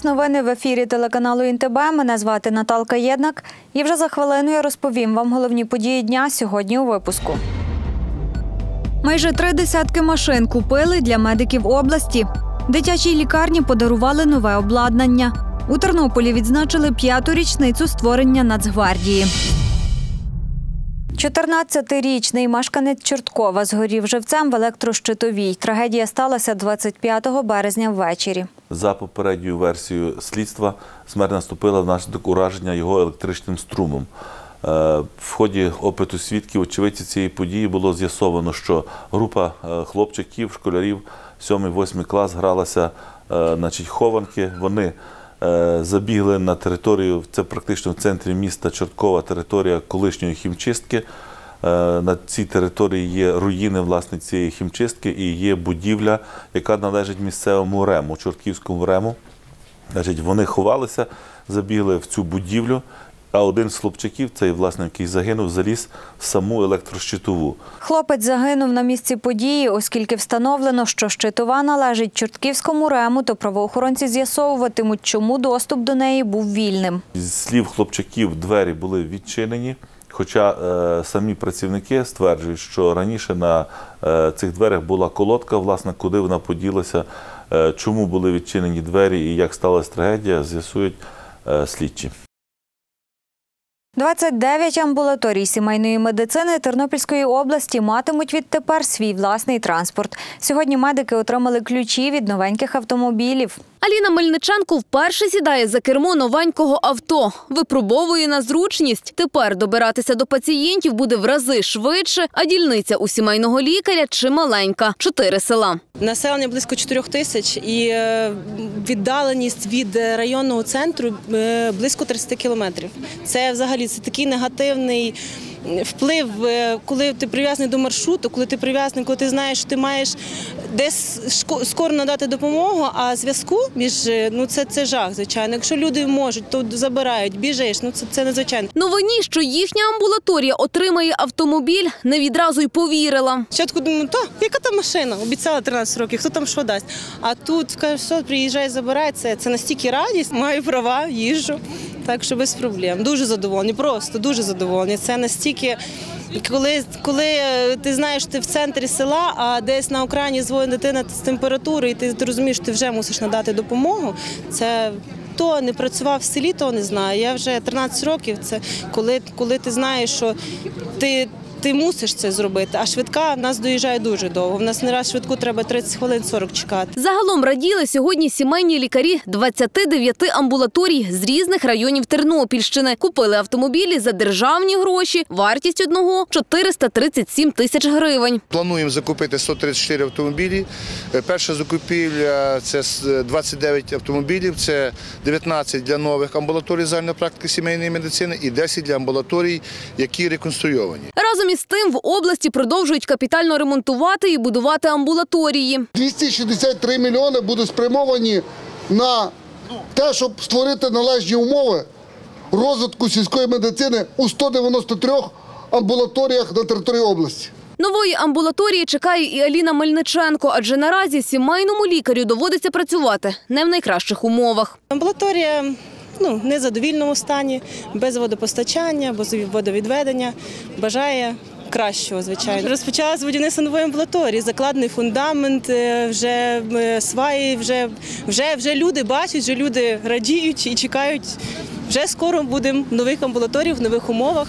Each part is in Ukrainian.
час новини в ефірі телеканалу ІНТБ. Мене звати Наталка Єднак. І вже за хвилину я розповім вам головні події дня сьогодні у випуску. Майже три десятки машин купили для медиків області. Дитячій лікарні подарували нове обладнання. У Тернополі відзначили п'яту річницю створення Нацгвардії. 14-річний мешканець Чорткова згорів живцем в електрощитовій. Трагедія сталася 25 березня ввечері. За попередньою версією слідства смерть наступила внаслідок ураження його електричним струмом. Е, В ході опиту свідків очевидців цієї події було з'ясовано, що група е, хлопчиків, школярів 7-8 клас гралася е, значить, хованки. Вони забігли на територію, це практично в центрі міста Чорткова, територія колишньої хімчистки. Е, На цій території є руїни власне цієї хімчистки і є будівля, яка належить місцевому рему, Чортківському рему. Значить, вони ховалися, забігли в цю будівлю, а один з хлопчиків, цей власне, який загинув, заліз в саму електрощитову. Хлопець загинув на місці події, оскільки встановлено, що щитова належить Чортківському рему, то правоохоронці з'ясовуватимуть, чому доступ до неї був вільним. З слів хлопчаків, двері були відчинені. Хоча е, самі працівники стверджують, що раніше на е, цих дверях була колодка, власне, куди вона поділася, е, чому були відчинені двері і як сталася трагедія, з'ясують е, слідчі. 29 амбулаторій сімейної медицини Тернопільської області матимуть відтепер свій власний транспорт. Сьогодні медики отримали ключі від новеньких автомобілів. Аліна Мельниченко вперше сідає за кермо новенького авто. Випробовує на зручність. Тепер добиратися до пацієнтів буде в рази швидше, а дільниця у сімейного лікаря чималенька – чотири села. Населення близько 4 тисяч і е, віддаленість від районного центру е, близько 30 кілометрів. Це взагалі це такий негативний вплив, е, коли ти прив'язаний до маршруту, коли ти прив'язаний, коли ти знаєш, що ти маєш десь скоро надати допомогу, а зв'язку між е, ну це, це жах, звичайно. Якщо люди можуть, то забирають, біжиш. Ну це, це надзвичайно. Новині, що їхня амбулаторія отримає автомобіль, не відразу й повірила. Спочатку думаю, та яка там машина? Обіцяла 13 років, хто там що дасть. А тут каже, що приїжджай, забирай це. Це настільки радість, маю права, їжджу. Так що без проблем. Дуже задоволені, просто дуже задоволені. Це настільки. Коли, коли е, ти знаєш, ти в центрі села, а десь на окраїні звоє дитина з температурою, і ти розумієш, що ти вже мусиш надати допомогу. Це хто не працював в селі, то не знає. Я вже 13 років. Це коли, коли ти знаєш, що ти. Ти мусиш це зробити, а швидка в нас доїжджає дуже довго. В нас не раз швидку треба 30 хвилин 40 чекати. Загалом раділи сьогодні сімейні лікарі 29 амбулаторій з різних районів Тернопільщини. Купили автомобілі за державні гроші. Вартість одного 437 тисяч гривень. Плануємо закупити 134 автомобілі. Е, Перша закупівля це с- 29 автомобілів, це 19 для нових амбулаторій загальної практики сімейної медицини і 10 для амбулаторій, які реконструйовані. Разом із тим в області продовжують капітально ремонтувати і будувати амбулаторії. 263 мільйони будуть спрямовані на те, щоб створити належні умови розвитку сільської медицини у 193 амбулаторіях на території області. Нової амбулаторії чекає і Аліна Мельниченко, адже наразі сімейному лікарю доводиться працювати не в найкращих умовах. Амбулаторія ну, незадовільному стані, без водопостачання, без водовідведення. Бажає кращого, звичайно. Розпочалося будівництво нової амбулаторії, закладений фундамент, е, вже е, сваї, вже, вже, вже люди бачать, вже люди радіють і чекають. Вже скоро будемо в нових амбулаторіях, в нових умовах.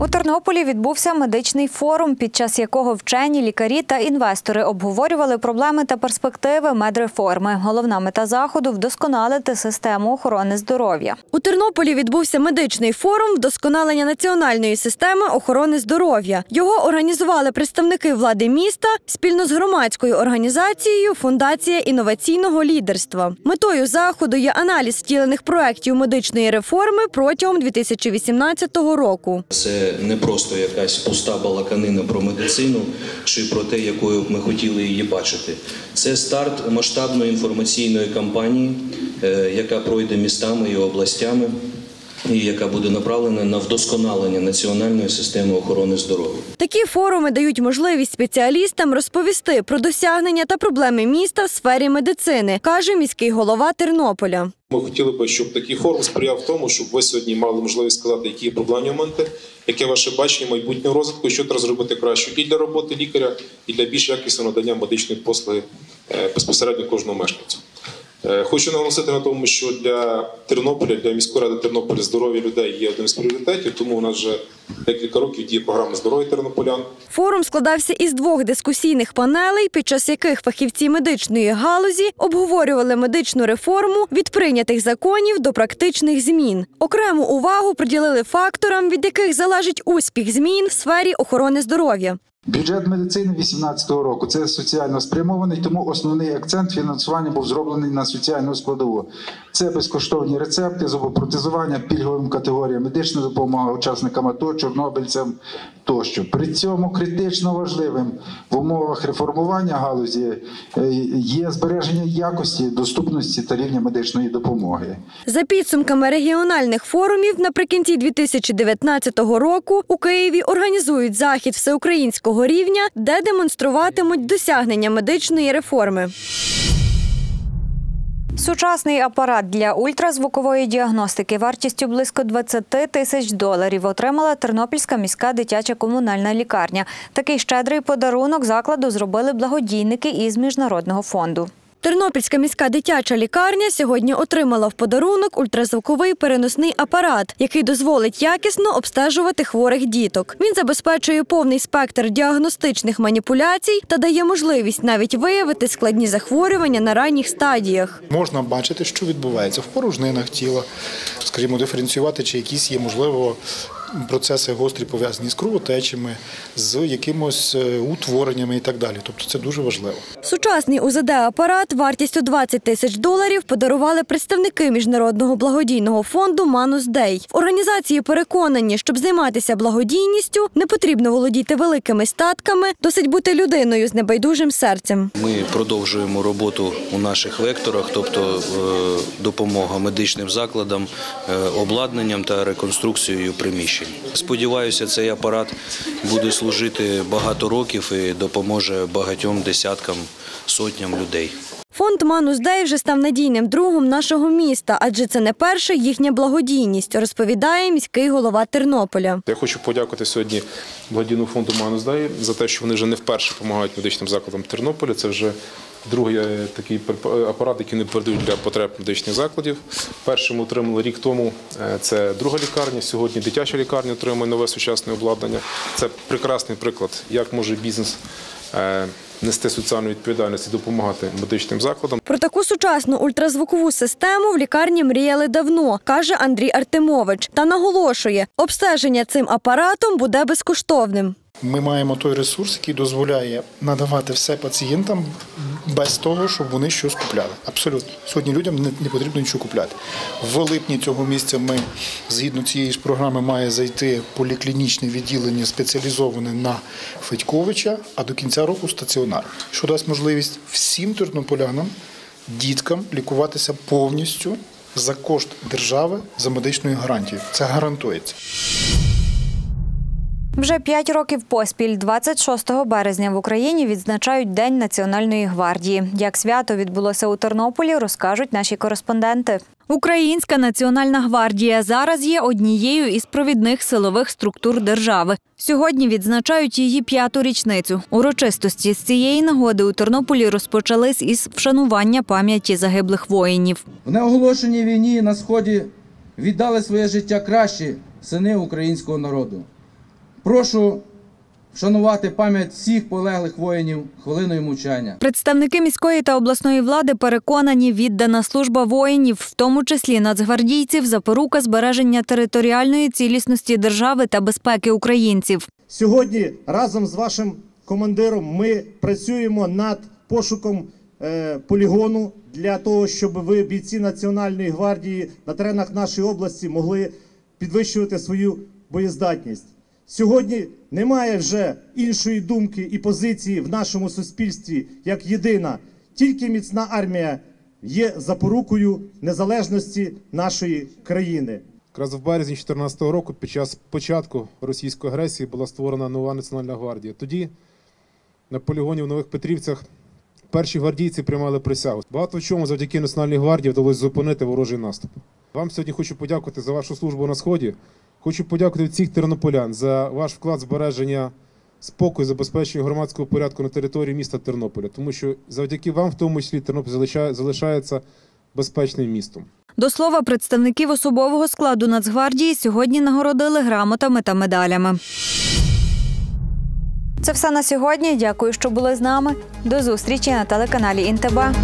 У Тернополі відбувся медичний форум, під час якого вчені, лікарі та інвестори обговорювали проблеми та перспективи медреформи. Головна мета заходу вдосконалити систему охорони здоров'я. У Тернополі відбувся медичний форум вдосконалення національної системи охорони здоров'я. Його організували представники влади міста спільно з громадською організацією Фундація інноваційного лідерства. Метою заходу є аналіз втілених проєктів медичної реформи протягом 2018 року. Це не просто якась пуста балаканина про медицину чи про те, якою ми хотіли її бачити. Це старт масштабної інформаційної кампанії, е, яка пройде містами і областями. І яка буде направлена на вдосконалення національної системи охорони здоров'я. Такі форуми дають можливість спеціалістам розповісти про досягнення та проблеми міста в сфері медицини, каже міський голова Тернополя. Ми хотіли би, щоб такий форум сприяв тому, щоб ви сьогодні мали можливість сказати, які є проблемні моменти, яке ваше бачення майбутнього розвитку, і що треба зробити краще і для роботи лікаря, і для більш якісного надання медичної послуги е, безпосередньо кожного мешканця. Е, Хочу наголосити на тому, що для Тернополя, для міської ради Тернополя здоров'я людей є одним з пріоритетів, тому у нас вже декілька років діє програма здоров'я тернополян. Форум складався із двох дискусійних панелей, під час яких фахівці медичної галузі обговорювали медичну реформу від прийнятих законів до практичних змін. Окрему увагу приділили факторам, від яких залежить успіх змін в сфері охорони здоров'я. Бюджет медицини 2018 року це соціально спрямований, тому основний акцент фінансування був зроблений на соціальну складову. Це безкоштовні рецепти, зубопротезування пільговим категоріям, медична допомога учасникам АТО, чорнобильцям тощо. При цьому критично важливим в умовах реформування галузі е, є збереження якості, доступності та рівня медичної допомоги. За підсумками регіональних форумів, наприкінці 2019 року у Києві організують захід всеукраїнського рівня, де демонструватимуть досягнення медичної реформи. Сучасний апарат для ультразвукової діагностики вартістю близько 20 тисяч доларів отримала Тернопільська міська дитяча комунальна лікарня. Такий щедрий подарунок закладу зробили благодійники із міжнародного фонду. Тернопільська міська дитяча лікарня сьогодні отримала в подарунок ультразвуковий переносний апарат, який дозволить якісно обстежувати хворих діток. Він забезпечує повний спектр діагностичних маніпуляцій та дає можливість навіть виявити складні захворювання на ранніх стадіях. Можна бачити, що відбувається в порожнинах тіла, скажімо, диференціювати, чи якісь є, можливо, процеси гострі пов'язані з кровотечами, з якимось е, утвореннями і так далі. Тобто це дуже важливо. Сучасний УЗД-апарат вартістю 20 тисяч доларів подарували представники міжнародного благодійного фонду Манус Дей. В організації переконані, щоб займатися благодійністю, не потрібно володіти великими статками, досить бути людиною з небайдужим серцем. Ми продовжуємо роботу у наших векторах, тобто е, допомога медичним закладам, е, обладнанням та реконструкцією приміщень. Сподіваюся, цей апарат буде служити багато років і допоможе багатьом десяткам, сотням людей. Фонд Манус Дей вже став надійним другом нашого міста, адже це не перша їхня благодійність, розповідає міський голова Тернополя. Я хочу подякувати сьогодні благодійному фонду Мануздай за те, що вони вже не вперше допомагають медичним закладам Тернополя. Це вже другий е, такий преп- апарат, який вони передають для потреб медичних закладів. Перший отримали рік тому. е, Це друга лікарня. Сьогодні дитяча лікарня отримує нове сучасне обладнання. Це прекрасний приклад, як може бізнес е, нести соціальну відповідальність і допомагати медичним закладам. Про таку сучасну ультразвукову систему в лікарні мріяли давно, каже Андрій Артемович. Та наголошує, обстеження цим апаратом буде безкоштовним. Ми маємо той ресурс, який дозволяє надавати все пацієнтам без того, щоб вони щось купляли. Абсолютно. Сьогодні людям не, потрібно нічого купляти. В липні цього місяця ми, згідно цієї ж програми, має зайти поліклінічне відділення спеціалізоване на Федьковича, а до кінця року стаціонар, що дасть можливість всім тернополянам, діткам лікуватися повністю за кошт держави за медичною гарантією. Це гарантується. Вже п'ять років поспіль, 26 березня в Україні відзначають День Національної гвардії. Як свято відбулося у Тернополі, розкажуть наші кореспонденти. Українська національна гвардія зараз є однією із провідних силових структур держави. Сьогодні відзначають її п'яту річницю. Урочистості з цієї нагоди у Тернополі розпочались із вшанування пам'яті загиблих воїнів. В неоголошеній війні на сході віддали своє життя кращі сини українського народу. Прошу вшанувати пам'ять всіх полеглих воїнів хвилиною мовчання. Представники міської та обласної влади переконані, віддана служба воїнів, в тому числі нацгвардійців, запорука збереження територіальної цілісності держави та безпеки українців. Сьогодні разом з вашим командиром ми працюємо над пошуком е, полігону для того, щоб ви, бійці Національної гвардії, на теренах нашої області могли підвищувати свою боєздатність. Сьогодні немає вже іншої думки і позиції в нашому суспільстві як єдина. Тільки міцна армія є запорукою незалежності нашої країни. Якраз в березні 2014 року, під час початку російської агресії, була створена нова Національна гвардія. Тоді на полігоні в Нових Петрівцях перші гвардійці приймали присягу. Багато в чому завдяки Національній гвардії вдалося зупинити ворожий наступ. Вам сьогодні хочу подякувати за вашу службу на сході. Хочу подякувати всіх тернополян за ваш вклад збереження спокою, забезпечення громадського порядку на території міста Тернополя, тому що завдяки вам, в тому числі, Тернопіль залишає- залишається безпечним містом. До слова, представників особового складу Нацгвардії сьогодні нагородили грамотами та медалями. Це все на сьогодні. Дякую, що були з нами. До зустрічі на телеканалі Інтеба.